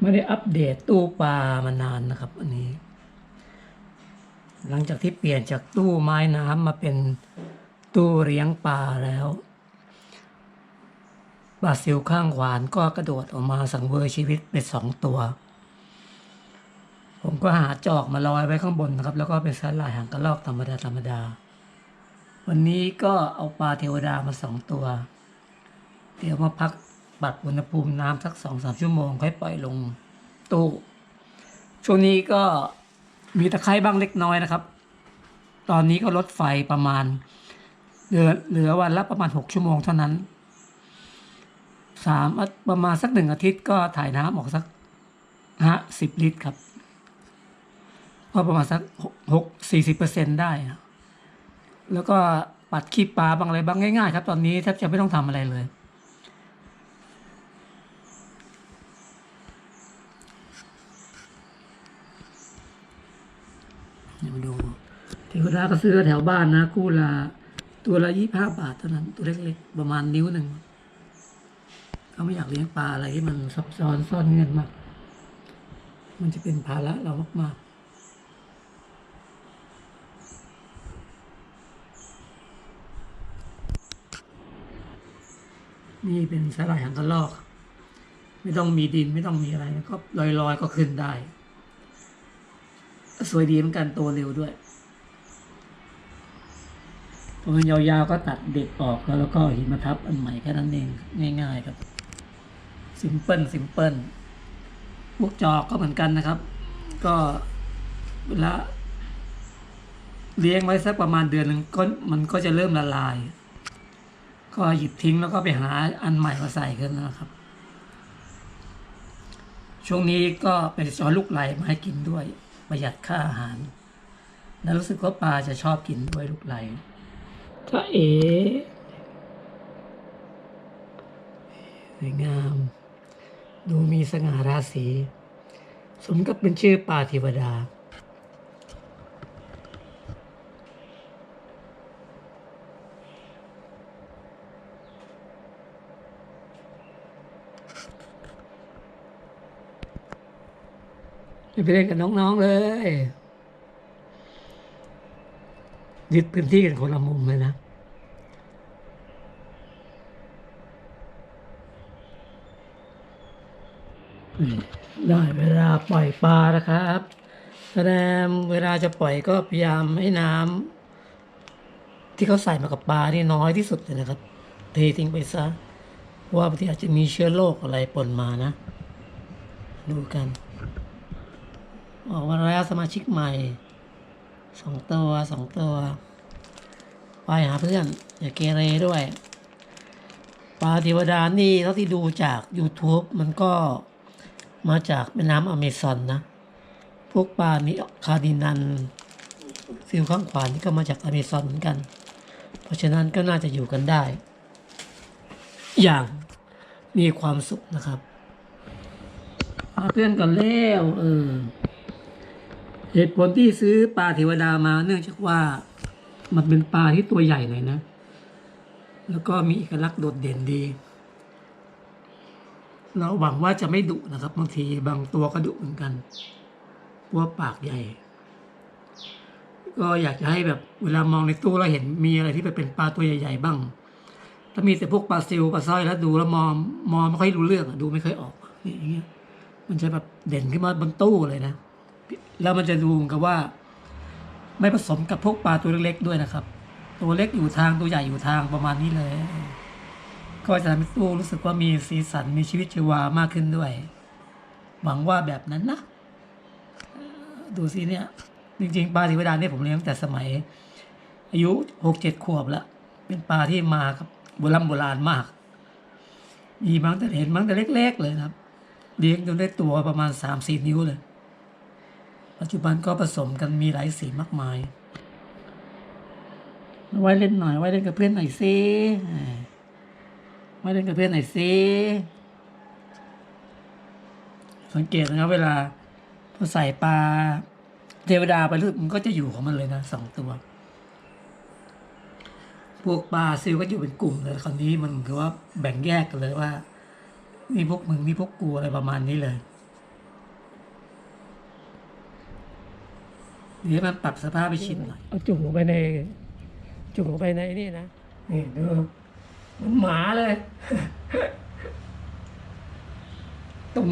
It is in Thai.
ไม่ได้อัปเดตตู้ปลามานานนะครับ อันนี้ หลังจากที่เปลี่ยนจากตู้ไม้น้ำมาเป็นตู้เลี้ยงปลาแล้วปลาซิวข้างขวานก็กระโดดออกมาสังเวยชีวิตไปสองตัว ผมก็หาจอกมาลอยไว้ข้างบนนะครับ แล้วก็เป็นสาหร่ายหางกระรอกธรรมดาธรรมดา วันนี้ก็เอาปลาเทวดามาสองตัว เดี๋ยวมาพัก ปรับอุณหภูมิน้ำสักสองสามชั่วโมง ค่อยปล่อยลงตู้ช่วงนี้ก็มีตะไคร้บ้างเล็กน้อยนะครับ ตอนนี้ก็ลดไฟประมาณ เหลือเหลือวันละประมาณหกชั่วโมงเท่านั้นสามประมาณสักหนึ่งอาทิตย์ก็ถ่ายน้ำออกสักฮะสิบลิตรครับก็ประมาณสักหกสี่สิบเปอร์เซ็นได้ แล้วก็ปัดขี้ปลาบางอะไรบางง่ายๆ ครับ ตอนนี้แทบจะไม่ต้องทำอะไรเลย เดี๋ยวมาดูเทวดาก็ซื้อแถวบ้านนะ คู่ละตัวละยี่ห้าบาทเท่านั้น ตัวเล็กๆ ประมาณนิ้วหนึ่งเขาไม่อยากเลี้ยงปลาอะไรที่มันซับซ้อนซ่อนเงินมาก มันจะเป็นภาระเรามากๆนี่เป็นสาหร่ายหางกระรอก ไม่ต้องมีดินไม่ต้องมีอะไรก็ลอยๆก็ขึ้นได้ สวยดีเหมือนกันโตเร็วด้วยพอมันยาวๆก็ตัดเด็กออกแล้วแล้วก็หินมาทับอันใหม่แค่นั้นเองง่าย ๆ ครับซิมเปิลซิมเปิลพวกจอกก็เหมือนกันนะครับ ก็เวลาเลี้ยงไว้สักประมาณเดือนหนึ่งก็มันก็จะเริ่มละลาย ก็หยิบทิ้งแล้วก็ไปหาอันใหม่มาใส่กันนะครับ ช่วงนี้ก็ไปสอนลูกไหลมาให้กินด้วย ประหยัดค่าอาหาร แล้วรู้สึกว่าปลาจะชอบกินด้วยลูกไหลถ้าเอ๋สวยงาม ดูมีสง่าราศี สมกับเป็นชื่อปลาเทวดา ไปเล่นกับน้องๆเลยยึดพื้นที่กันคนละมุมเลยนะได้เวลาปล่อยปลานะครับแสดงเวลาจะปล่อยก็พยายามให้น้ำที่เขาใส่มากับปลานี่น้อยที่สุดเลยนะครับ เททิ้งไปซะว่าบางทีอาจจะมีเชื้อโรคอะไรปนมานะ ดูกัน ออกมาแล้วสมาชิกใหม่สองตัวสองตัว ไปหาเพื่อน อย่าเกเรด้วยปลาเทวดานี่เท่าที่ดูจาก YouTube มันก็มาจากแม่น้ำอเมซอนนะ พวกปลานี้คาดินันซิลข้างขวานี่ก็มาจากอเมซอนเหมือนกัน เพราะฉะนั้นก็น่าจะอยู่กันได้ อย่างมีความสุขนะครับพาเพื่อนกันแล้วเออ เหตุผลที่ซื้อปลาเทวดามาเนื่องจากว่ามันเป็นปลาที่ตัวใหญ่หน่อยนะ แล้วก็มีเอกลักษณ์โดดเด่นดี เราหวังว่าจะไม่ดุนะครับ บางทีบางตัวก็ดุเหมือนกันเพราะว่าปากใหญ่ ก็อยากจะให้แบบเวลามองในตู้เราเห็นมีอะไรที่เป็นปลาตัวใหญ่ๆบ้าง ถ้ามีแต่พวกปลาซิลปลาสร้อยแล้วดูแล้วมองมองไม่ค่อยรู้เรื่องดูไม่ค่อยออกนี่อย่างเงี้ย มันจะแบบเด่นขึ้นมาบนตู้เลยนะ แล้วมันจะดูกับว่า ไม่ผสมกับพวกปลาตัวเล็กๆด้วยนะครับ ตัวเล็กอยู่ทางตัวใหญ่อยู่ทางประมาณนี้เลย ก็จะทำให้ตู้รู้สึกว่ามีสีสันมีชีวิตชีวามากขึ้นด้วย หวังว่าแบบนั้นนะ ดูสิเนี่ย จริงๆปลาสีวดาเนี่ยผมเลี้ยงตั้งแต่สมัย อายุหกเจ็ดขวบแล้วเป็นปลาที่มาครับโบราณโบราณมาก มีบางแต่เห็นบางแต่เล็ก ๆ เลยครับ เลี้ยงจนได้ตัวประมาณสามสี่นิ้วเลย ปัจจุบันก็ผสมกันมีหลายสีมากมาย ไว้เล่นหน่อย ไว้เล่นกับเพื่อนหน่อยสิอ่าไว้เล่นกับเพื่อนหน่อยสิสังเกตนะครับเวลาพอใส่ปลาเทวดาไปลึกมันก็จะอยู่ของมันเลยนะสองตัว พวกปลาซิลก็อยู่เป็นกลุ่มเลยคราวนี้มันคือว่าแบ่งแยกกันเลยว่า นี่พวกมึงนี่พวกกูอะไรประมาณนี้เลย เดี๋ยวมันปรับสภาพไปชินหน่อยเอาจุ่มลงไปใน จุ่มลงไปในนี่นะนี่ดูมันหมาเลย ตุ่ม